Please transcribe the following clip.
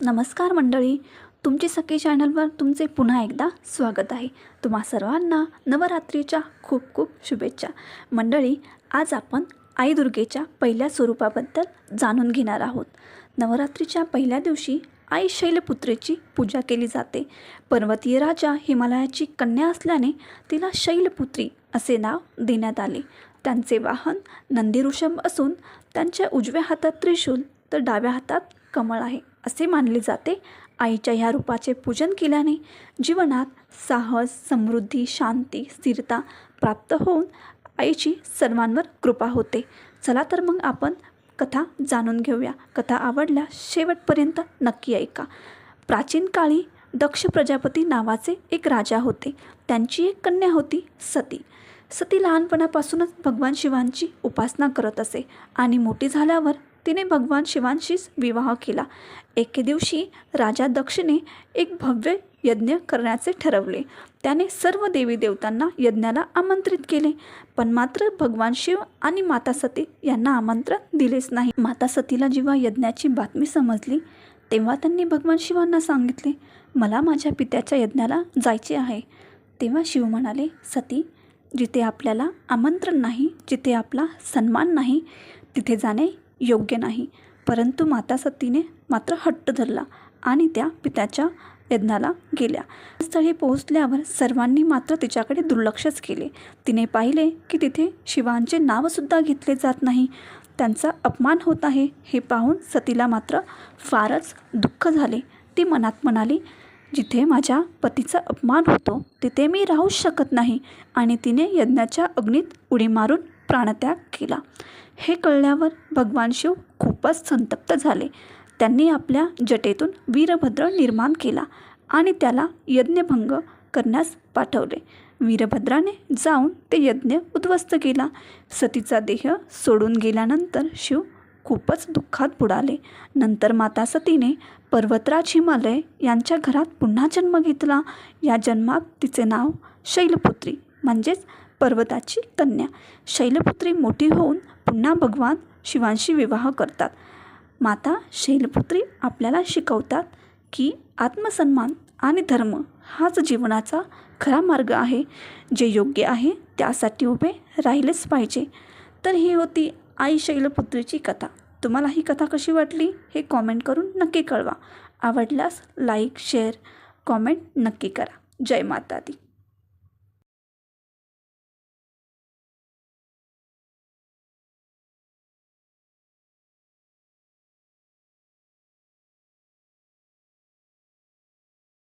नमस्कार मंडळी. तुमची सखी चॅनलवर तुमचे पुन्हा एकदा स्वागत आहे. तुम्हा सर्वांना नवरात्रीच्या खूप खूप शुभेच्छा. मंडळी आज आपण आई दुर्गेच्या पहिल्या स्वरूपाबद्दल जाणून घेणार आहोत. नवरात्रीच्या पहिल्या दिवशी आई शैलपुत्रीची पूजा केली जाते. पर्वतीय राजा हिमालयाची कन्या असल्याने तिला शैलपुत्री असे नाव देण्यात आले. त्यांचे वाहन नंदी ऋषभ असून त्यांच्या उजव्या हातात त्रिशूल तर डाव्या हातात कमळ आहे. असे मानले जाते. आईच्या ह्या रूपाचे पूजन केल्याने जीवनात साहस समृद्धी शांती स्थिरता प्राप्त होऊन आईची सर्वांवर कृपा होते. चला तर मग आपण कथा जाणून घेऊया. कथा आवडल्या शेवटपर्यंत नक्की ऐका. प्राचीन काळी दक्ष प्रजापती नावाचे एक राजा होते. त्यांची एक कन्या होती सती. सती लहानपणापासूनच भगवान शिवांची उपासना करत असे आणि मोठी झाल्यावर तिने भगवान शिवांशीच विवाह केला. एके दिवशी राजा दक्षिणे एक भव्य यज्ञ करण्याचे ठरवले. त्याने सर्व देवी देवतांना यज्ञाला आमंत्रित केले. पण मात्र भगवान शिव आणि माता सती यांना आमंत्रण दिलेच नाही. माता सतीला जेव्हा यज्ञाची बातमी समजली तेव्हा त्यांनी भगवान शिवांना सांगितले मला माझ्या पित्याच्या यज्ञाला जायचे आहे. तेव्हा शिव म्हणाले सती जिथे आपल्याला आमंत्रण नाही जिथे आपला सन्मान नाही तिथे जाणे योग्य नाही. परंतु माता सतीने मात्र हट्ट धरला आणि त्या पित्याच्या यज्ञाला गेल्या. स्थळी पोहोचल्यावर सर्वांनी मात्र तिच्याकडे दुर्लक्षच केले. तिने पाहिले की तिथे शिवांचे नावसुद्धा घेतले जात नाही. त्यांचा अपमान होत आहे हे पाहून सतीला मात्र फारच दुःख झाले. ती मनात म्हणाली जिथे माझ्या पतीचा अपमान होतो तिथे मी राहूच शकत नाही. आणि तिने यज्ञाच्या अग्नीत उडी मारून प्राणत्याग केला. हे कळल्यावर भगवान शिव खूपच संतप्त झाले. त्यांनी आपल्या जटेतून वीरभद्र निर्माण केला आणि त्याला यज्ञभंग करण्यास पाठवले. वीरभद्राने जाऊन ते यज्ञ उद्ध्वस्त केला. सतीचा देह सोडून गेल्यानंतर शिव खूपच दुःखात बुडाले. नंतर माता सतीने पर्वतराज हिमालय यांच्या घरात पुन्हा जन्म घेतला. या जन्मात तिचे नाव शैलपुत्री म्हणजेच पर्वताची कन्या. शैलपुत्री मोठी होऊन पुन्हा भगवान शिवांशी विवाह करतात. माता शैलपुत्री आपल्याला शिकवतात की आत्मसन्मान आणि धर्म हाच जीवनाचा खरा मार्ग आहे. जे योग्य आहे त्यासाठी उभे राहिलेच पाहिजे. तर ही होती आई शैलपुत्रीची कथा. तुम्हाला ही कथा कशी वाटली हे कॉमेंट करून नक्की कळवा. आवडल्यास लाईक शेअर कॉमेंट नक्की करा. जय माता दी